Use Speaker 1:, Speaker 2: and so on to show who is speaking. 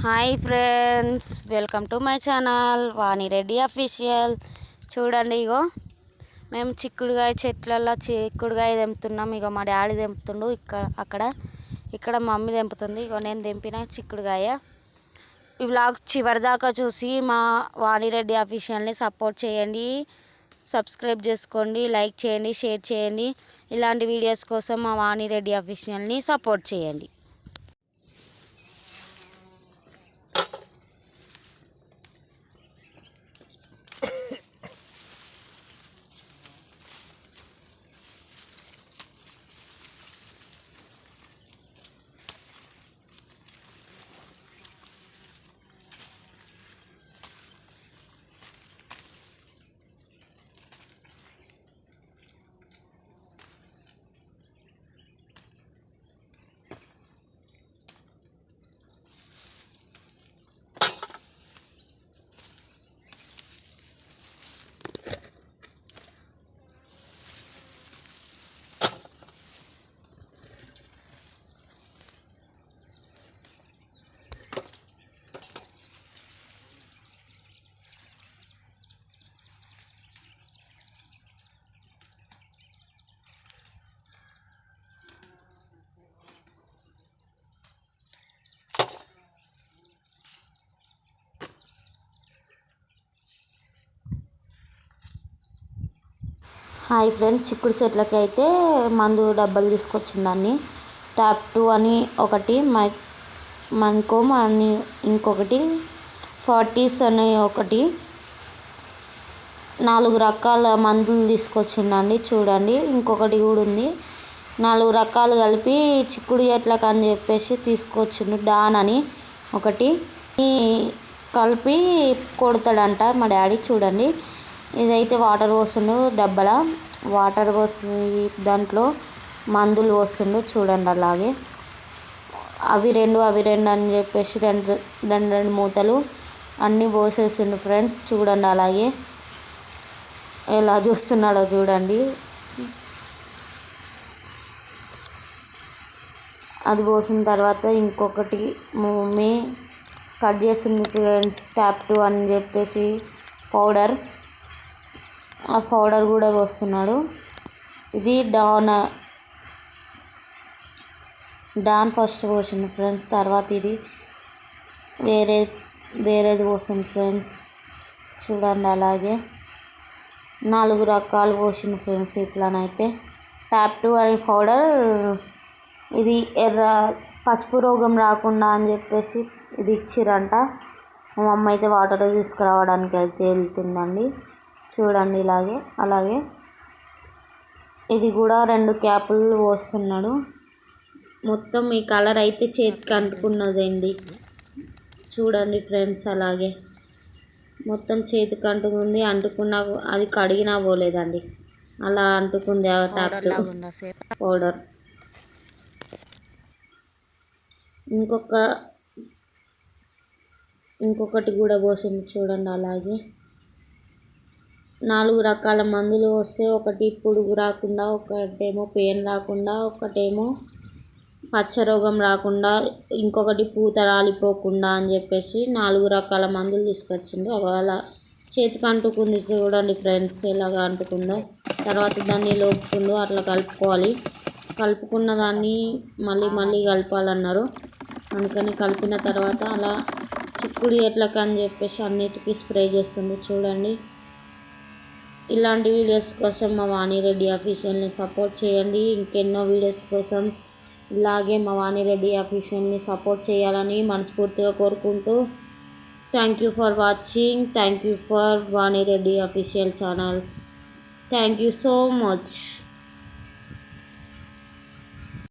Speaker 1: Hi friends welcome to my channel Vani Reddy official. చూడండి ఇగో మేము చిక్కుడుగాయ చెట్లలో చిక్కుడుగాయ తెంపుతున్నాం. ఇగో మా డాడీ తెంపుతుండు ఇక్కడ అక్కడ ఇక్కడ మమ్మీ తెంపుతుంది. ఇగో నేను తెంపిన చిక్కుడుగాయ. ఈ బ్లాగ్ చివరిదాకా చూసి మా వాణిరెడ్డి అఫీషియల్ని సపోర్ట్ చేయండి. సబ్స్క్రైబ్ చేసుకోండి లైక్ చేయండి షేర్ చేయండి. ఇలాంటి వీడియోస్ కోసం మా వాణిరెడ్డి అఫీషియల్ని సపోర్ట్ చేయండి. హాయ్ ఫ్రెండ్స్ చిక్కుడు చెట్లకి అయితే మందు డబ్బాలు తీసుకొచ్చిండన్ని ట్యాప్ టూ అని ఒకటి మై మన్కోమ్ అని ఇంకొకటి ఫార్టీస్ అని ఒకటి. నాలుగు రకాల మందులు తీసుకొచ్చిండండి చూడండి. ఇంకొకటి కూడా ఉంది. నాలుగు రకాలు కలిపి చిక్కుడు చెట్లకు అని చెప్పేసి తీసుకొచ్చిండు డాన్ అని ఒకటి. కలిపి కొడతాడంట మా డాడీ చూడండి. ఇదైతే వాటర్ పోస్తుండు డబ్బల. వాటర్ పోసి దాంట్లో మందులు పోస్తుండు చూడండి అలాగే. అవి రెండు అవి రెండు అని చెప్పేసి రెండు రెండు రెండు మూతలు అన్నీ పోసేసిండు ఫ్రెండ్స్ చూడండి అలాగే. ఎలా చూస్తున్నాడో చూడండి. అది పోసిన తర్వాత ఇంకొకటి మమ్మీ కట్ చేసింది ఫ్రెండ్స్ ట్యాప్ టూ అని చెప్పేసి పౌడర్. ఆ పౌడర్ కూడా పోస్తున్నాడు. ఇది డాన్ డాన్ ఫస్ట్ పోసిండు ఫ్రెండ్స్. తర్వాత ఇది వేరే వేరేది పోసిండు ఫ్రెండ్స్. చూడండి అలాగే. నాలుగు రకాలు పోసిండు ఫ్రెండ్స్ ఇట్లానైతే. ట్యాప్ టూ అనే పౌడర్ ఇది ఎర్ర పసుపు రోగం రాకుండా అని చెప్పేసి ఇది ఇచ్చిరంట. మా అమ్మ అయితే వాటర్ తీసుకురావడానికి అయితే వెళ్తుందండి. చూడండి ఇలాగే. అలాగే. ఇది కూడా రెండు క్యాపులు పోస్తున్నాడు. మొత్తం ఈ కలర్ అయితే చేతికి అంటుకున్నదండి. చూడండి ఫ్రెండ్స్ అలాగే. మొత్తం చేతికి అంటుకుంది. అంటుకున్నా అది కడిగినా పోలేదండి. అలా అంటుకుంది ఆ ట్యాప్ పౌడర్ ఇంకొక ఇంకొకటి కూడా పోసింది చూడండి అలాగే. నాలుగు రకాల మందులు వస్తే ఒకటి పురుగు రాకుండా ఒకటేమో పెయిన్ రాకుండా ఒకటేమో పచ్చ రోగం రాకుండా ఇంకొకటి పూత రాలిపోకుండా అని చెప్పేసి నాలుగు రకాల మందులు తీసుకొచ్చిండు. అలా చేతికి అంటుకుంది చూడండి ఫ్రెండ్స్ ఎలాగ అంటుకుందో. తర్వాత దాన్ని లోపుకుండు అట్లా కలుపుకోవాలి. కలుపుకున్న దాన్ని మళ్ళీ మళ్ళీ కలపాలన్నారు. అందుకని కలిపిన తర్వాత అలా చిక్కుడు ఎట్లకి అని చెప్పేసి అన్నిటికీ స్ప్రే చేస్తుంది చూడండి. ఇలాంటి వీడియోస్ కోసం మా వాణిరెడ్డి అఫీషియల్ని సపోర్ట్ చేయండి. ఇంకెన్నో వీడియోస్ కోసం ఇలాగే మా వాణిరెడ్డి అఫీషియల్ని సపోర్ట్ చేయాలని మనస్ఫూర్తిగా కోరుకుంటూ thank you for watching. Thank you for Vani Reddy official channel. Thank you so much.